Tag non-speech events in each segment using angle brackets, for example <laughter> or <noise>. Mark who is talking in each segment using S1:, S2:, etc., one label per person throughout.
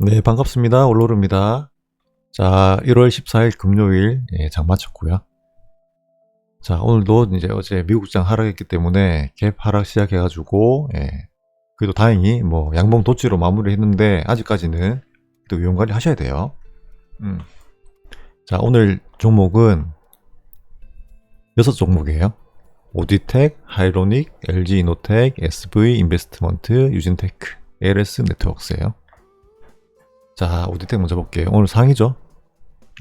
S1: 네, 반갑습니다. 올로르입니다. 자, 1월 14일 금요일 예, 장 마쳤고요. 자, 오늘도 이제 어제 미국장 하락했기 때문에 갭 하락 시작해가지고 예, 그래도 다행히 뭐 양봉 도치로 마무리했는데 아직까지는 또 위험 관리 하셔야 돼요. 음. 자, 오늘 종목은 여섯 종목이에요. 오디텍, 하이로닉, LG 이노텍, SV 인베스트먼트, 유진테크, LS 네트워크스예요. 자, 오디텍 먼저 볼게요. 오늘 상이죠?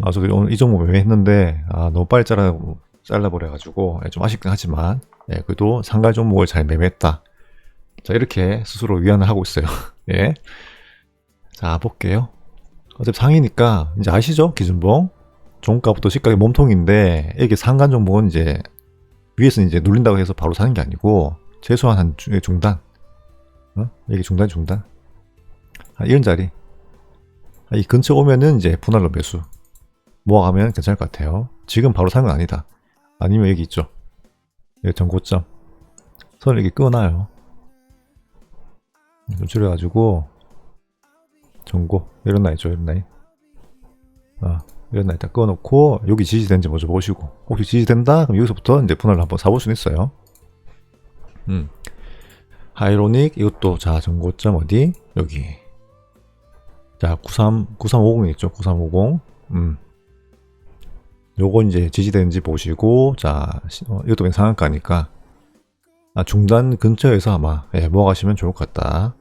S1: 아, 저도 오늘 이 종목 매매했는데, 아, 너무 빨리 잘라, 잘라버려가지고, 예, 좀 아쉽긴 하지만, 예, 그래도 상갈 종목을 잘 매매했다. 자, 이렇게 스스로 위안을 하고 있어요. <laughs> 예. 자, 볼게요. 어차피 상이니까, 이제 아시죠? 기준봉. 종가부터 시가의 몸통인데, 이게 상간 종목은 이제, 위에서 이제 눌린다고 해서 바로 사는 게 아니고, 최소한 한 중- 중단. 어? 이게 중단, 중단. 한 이런 자리. 이 근처 오면은 이제 분할로 매수 모아가면 괜찮을 것 같아요. 지금 바로 사는 건 아니다. 아니면 여기 있죠. 여기 전고점. 선을 이렇게 끊어놔요. 좀 줄여가지고 전고 이런 있죠. 이런 라인. 아, 이런 라인 딱 끊어놓고 여기 지지된지 먼저 보시고 혹시 지지된다? 그럼 여기서부터 이제 분할을 한번 사볼 수는 있어요. 음. 하이로닉 이것도 자 전고점 어디? 여기 자, 93, 9350 있죠? 9350. 음. 요거 이제 지지되는지 보시고, 자, 시- 어, 이것도 상한가니까, 아, 중단 근처에서 아마, 예, 모아가시면 좋을 것 같다.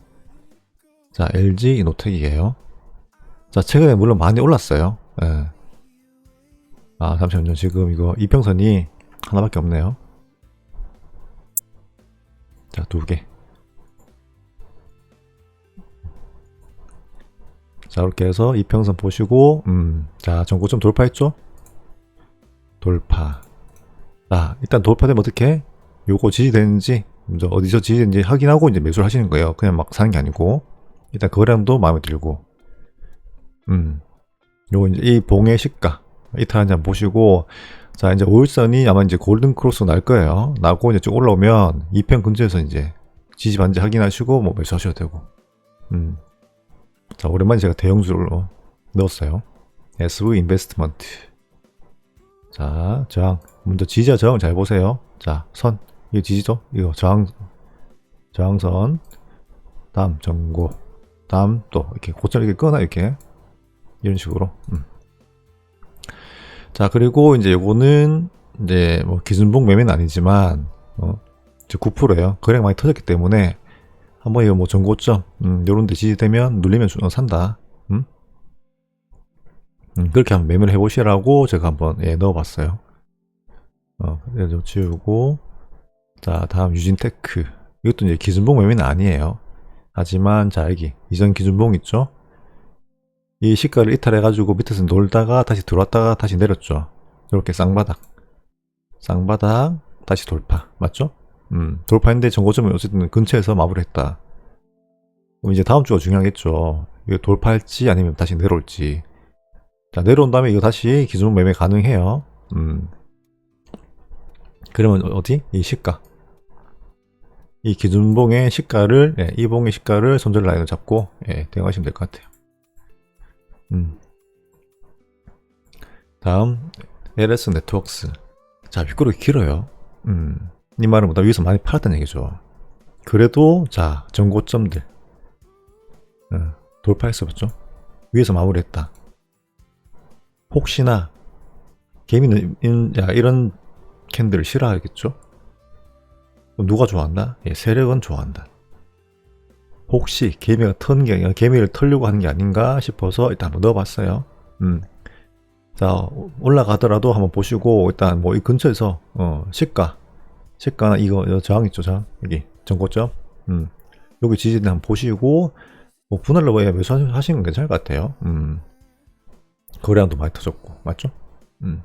S1: 자, LG 이노텍이에요. 자, 최근에 물론 많이 올랐어요. 예. 아, 잠시만요. 지금 이거 이평선이 하나밖에 없네요. 자, 두 개. 자, 이렇게 해서 이평선 보시고, 음, 자, 전고점 돌파했죠? 돌파. 자, 일단 돌파되면 어떻게? 요거 지지되는지, 어디서 지지되는지 확인하고 이제 매수를 하시는 거예요. 그냥 막 사는 게 아니고. 일단 거래량도 마음에 들고. 음, 요거 이제 이 봉의 시가, 이탈 한잔 보시고, 자, 이제 5일선이 아마 이제 골든 크로스 날 거예요. 나고 이제 쭉 올라오면 이평 근처에서 이제 지지 반지 확인하시고 뭐 매수하셔도 되고. 음. 자, 오랜만에 제가 대형주로 넣었어요. SV 인베스트먼트. 자, 저항. 먼저 지지와 저항 잘 보세요. 자, 선. 이거 지지죠? 이거 저항, 저항선. 다음, 전고. 다음, 또, 이렇게 고점 이렇게 끊어, 이렇게. 이런 식으로. 음. 자, 그리고 이제 요거는, 이제 뭐 기준봉 매매는 아니지만, 어, 이제 9%예요. 거래가 많이 터졌기 때문에, 한번 이거 뭐 전고점 음, 요런 데 지지되면 눌리면 산다. 음? 음, 그렇게 한번 매매를 해보시라고 제가 한번 예, 넣어봤어요. 어, 좀 지우고 자 다음 유진테크. 이것도 이제 기준봉 매매는 아니에요. 하지만 자 여기 이전 기준봉 있죠? 이 시가를 이탈해가지고 밑에서 놀다가 다시 들어왔다가 다시 내렸죠? 이렇게 쌍바닥. 쌍바닥 다시 돌파. 맞죠? 음, 돌파했는데 전고점이 어쨌든 근처에서 마무리했다. 그럼 이제 다음 주가 중요하겠죠. 이거 돌파할지 아니면 다시 내려올지. 자, 내려온 다음에 이거 다시 기준 매매 가능해요. 음. 그러면 어디? 이 시가. 이 기준봉의 시가를, 예, 이 봉의 시가를 손절 라인을 잡고, 예, 대응하시면 될 것 같아요. 음. 다음, LS 네트워크스. 자, 빗꼬리 길어요. 음. 이 말은 뭐다 위에서 많이 팔았다는 얘기죠. 그래도 자 전고점들 어, 돌파했었죠. 위에서 마무리했다. 혹시나 개미는 인- 야, 이런 캔들을 싫어하겠죠. 누가 좋아한다? 예, 세력은 좋아한다. 혹시 개미가 턴 게 아니라 개미를 털려고 하는 게 아닌가 싶어서 일단 한번 넣어봤어요. 음. 자 올라가더라도 한번 보시고 일단 뭐 이 근처에서 어, 시가 시가 이거 여 저항 있죠 저항? 여기 전고점? 음. 여기 지지대 한번 보시고 뭐 분할로 매수 하시는 건 괜찮을 것 같아요. 음. 거래량도 많이 터졌고 맞죠? 음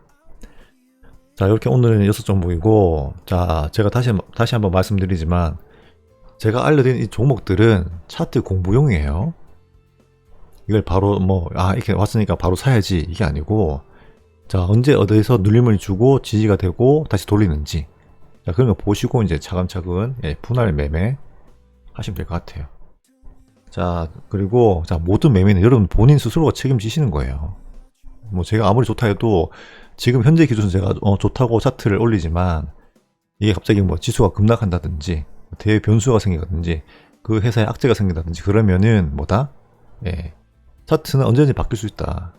S1: 자 이렇게 오늘은 여섯 종목이고 자 제가 다시 한- 다시 한번 말씀드리지만 제가 알려드린 이 종목들은 차트 공부용이에요. 이걸 바로 뭐 아 이렇게 왔으니까 바로 사야지 이게 아니고 자 언제 어디서 눌림을 주고 지지가 되고 다시 돌리는지 자, 그런 거 보시고 이제 차근차근 예, 분할 매매 하시면 될 것 같아요. 자, 그리고, 자, 모든 매매는 여러분 본인 스스로가 책임지시는 거예요. 뭐, 제가 아무리 좋다 해도, 지금 현재 기준은 제가, 어, 좋다고 차트를 올리지만, 이게 갑자기 뭐 지수가 급락한다든지, 대외 변수가 생기든지, 그 회사에 악재가 생긴다든지, 그러면은, 뭐다? 예. 차트는 언제든지 바뀔 수 있다.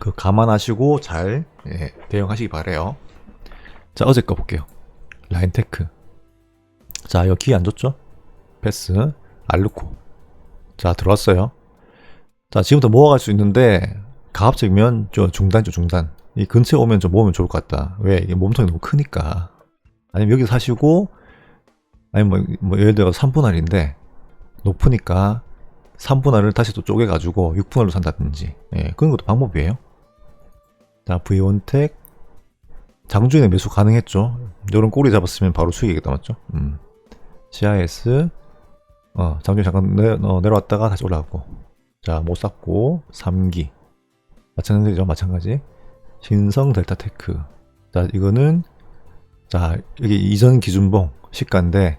S1: 그 감안하시고 잘 예, 대응하시기 바래요. 자 어제 거 볼게요. 라인테크. 자 여기 기회 안 줬죠? 패스 알루코. 자 들어왔어요. 자 지금부터 모아갈 수 있는데 가압적이면 좀 중단죠 중단. 이 근처에 오면 좀 모으면 좋을 것 같다. 왜 이게 몸통이 너무 크니까. 아니면 여기 사시고 아니면 뭐, 뭐 예를 들어 3분할인데 높으니까 3분할을 다시 또 쪼개가지고 6분할로 산다든지 예, 그런 것도 방법이에요. 자, V1텍 장중에 매수 가능했죠. 이런 꼬리 잡았으면 바로 수익이겠다 맞죠? 음. CIS 어, 장중에 잠깐 내, 어, 내려왔다가 다시 올라갔고 자, 못 샀고 3기 마찬가지죠, 마찬가지. 신성 델타 테크 자, 이거는 자, 여기 이전 기준봉 시가인데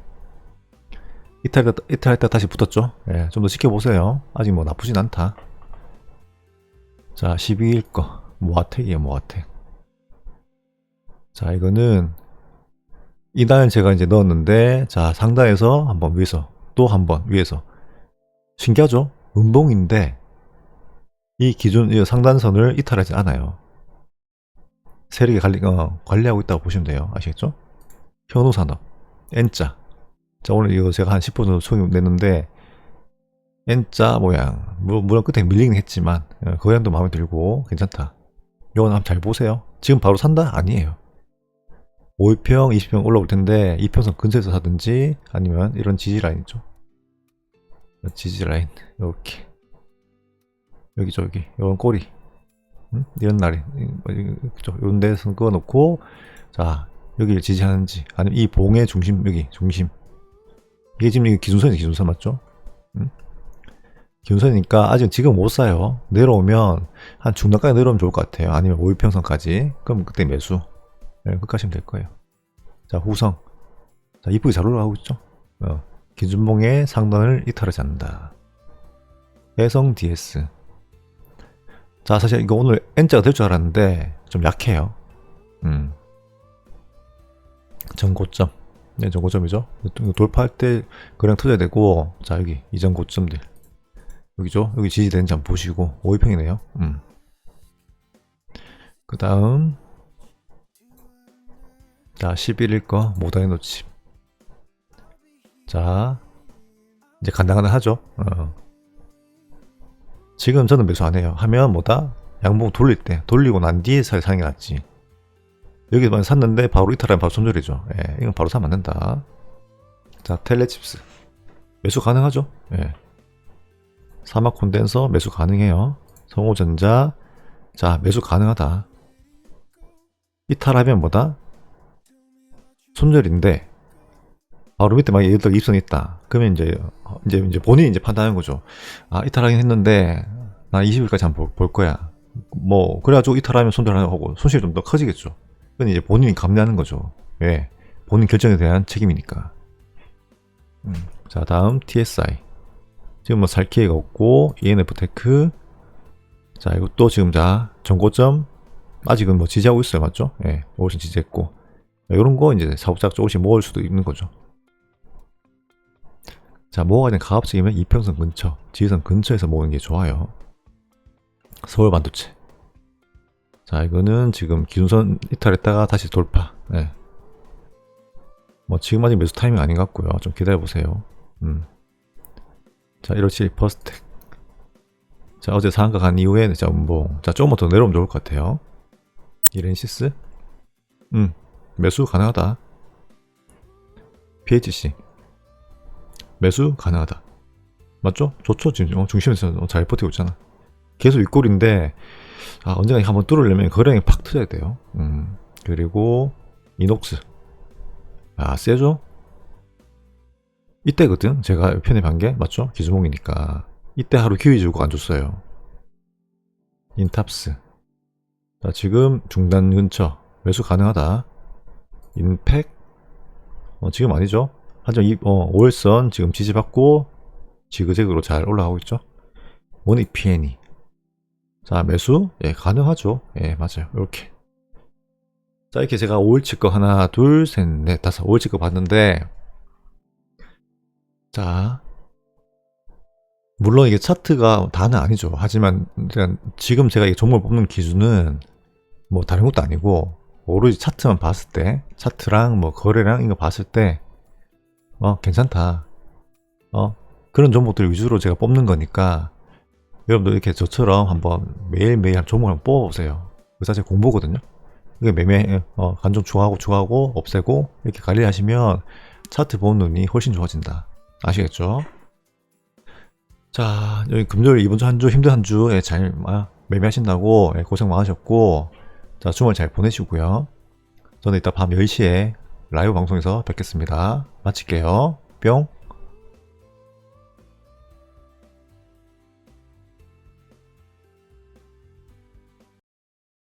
S1: 이탈, 이탈할 때 다시 붙었죠. 예, 좀 더 지켜보세요. 아직 뭐 나쁘진 않다. 자, 12일 거. 모아텍이에요, 모아텍. 자, 이거는 이날 제가 이제 넣었는데, 자, 상단에서 한번 위에서, 또 한번 위에서. 신기하죠? 음봉인데, 이 기준, 이 상단선을 이탈하지 않아요. 세력이 관리, 어, 관리하고 있다고 보시면 돼요. 아시겠죠? 현우산업, N자. 자, 오늘 이거 제가 한 10분 정도 소개 냈는데, N자 모양. 물- 물론 끝에 밀리긴 했지만, 어, 그 모양도 마음에 들고, 괜찮다. 이건 한번 잘 보세요. 지금 바로 산다? 아니에요. 5평, 20평 올라올 텐데, 2평선 근처에서 사든지, 아니면 이런 지지 라인 있죠. 지지 라인, 이렇게. 여기. 이런 꼬리. 응? 이런 날이. 그죠. 이런 데서 그어놓고, 자, 여기를 지지하는지, 아니면 이 봉의 중심, 여기, 중심. 이게 지금 기준선이 기준선 맞죠? 응? 기준선이니까 아직 지금 못 사요. 내려오면 한 중단까지 내려오면 좋을 것 같아요. 아니면 5일평선까지. 그럼 그때 매수. 네, 하시면 될 거예요. 자, 후성. 자, 이쁘게 잘 올라가고 있죠? 어, 기준봉의 상단을 이탈하지 않는다. 해성 DS. 자, 사실 이거 오늘 N자가 될 줄 알았는데 좀 약해요. 음. 전고점. 네, 전고점이죠. 돌파할 때 그냥 터져야 되고, 자, 여기 이전 고점들. 여기죠? 여기 지지되는지 한번 보시고 5위평이네요. 음. 그 다음 자 11일 거 모다이 노칩 자 이제 간당간당하죠. 어. 지금 저는 매수 안 해요. 하면 뭐다? 양봉 돌릴 때 돌리고 난 뒤에 사- 사는 게 낫지. 여기만 샀는데 바로 이탈하면 바로 손절이죠. 예, 이건 바로 사면 안 된다. 자 텔레칩스 매수 가능하죠? 예. 사막 콘덴서 매수 가능해요. 성호전자 자 매수 가능하다. 이탈하면 뭐다? 손절인데 바로 밑에 막 예를 들어 입선 있다. 그러면 이제 어, 이제 이제 본인이 이제 판단하는 거죠. 아 이탈하긴 했는데 나 20일까지 한번 볼, 볼 거야. 뭐 그래가지고 이탈하면 손절하고 손실이 좀 더 커지겠죠. 그건 이제 본인이 감내하는 거죠. 왜? 본인 결정에 대한 책임이니까. 음, 자 다음 TSI. 지금 뭐 살 기회가 없고 ENF 테크 자 이것도 지금 자 전고점 아직은 뭐 지지하고 있어요 맞죠? 예, 조금씩 지지했고 이런 거 이제 사업자가 조금씩 모을 수도 있는 거죠. 자 모아야 되는 가압적이면 이평선 근처, 지지선 근처에서 모으는 게 좋아요. 서울 반도체. 자 이거는 지금 기준선 이탈했다가 다시 돌파. 예. 뭐 지금 아직 매수 타이밍 아닌 것 같고요. 좀 기다려 보세요. 음. 자, 157 퍼스텍. 자, 어제 상한가 간 이후에 자, 음봉. 자, 조금만 더 내려오면 좋을 것 같아요. 이렌시스. 음, 매수 가능하다. PHC. 매수 가능하다. 맞죠? 좋죠? 지금 어, 중심에서 잘 버티고 있잖아. 계속 윗골인데, 아, 언젠가 한번 뚫으려면 거량이 팍 터져야 돼요. 음, 그리고, 이녹스. 아, 세죠? 이때거든 제가 편입한 게 맞죠? 기주목이니까 이때 하루 키위 주고 안 줬어요 인탑스 자 지금 중단 근처 매수 가능하다 인팩 어, 지금 아니죠 하지만 이, 어, 5일선 지금 지지받고 지그재그로 잘 올라가고 있죠. 모닉 PN이. 자, 매수? 예, 가능하죠. 예, 맞아요. 이렇게. 자, 이렇게 제가 5일치 거 하나, 둘, 셋, 넷, 다섯, 5일치 거 봤는데, 자, 물론 이게 차트가 다는 아니죠. 하지만 지금 제가 이 종목을 뽑는 기준은 뭐 다른 것도 아니고 오로지 차트만 봤을 때 차트랑 뭐 거래량 이거 봤을 때 어 괜찮다. 어 그런 종목들 위주로 제가 뽑는 거니까 여러분도 이렇게 저처럼 한번 매일매일 한 종목을 한번 뽑아보세요. 그 사실 공부거든요. 이게 매매 어 간종 추가하고 추가하고 없애고 이렇게 관리하시면 차트 보는 눈이 훨씬 좋아진다. 아시겠죠? 자, 여기 금요일 이번 주 한 주 힘든 한주잘 매매하신다고 예, 고생 많으셨고 자, 주말 잘 보내시고요. 저는 이따 밤 10시에 라이브 방송에서 뵙겠습니다. 마칠게요. 뿅.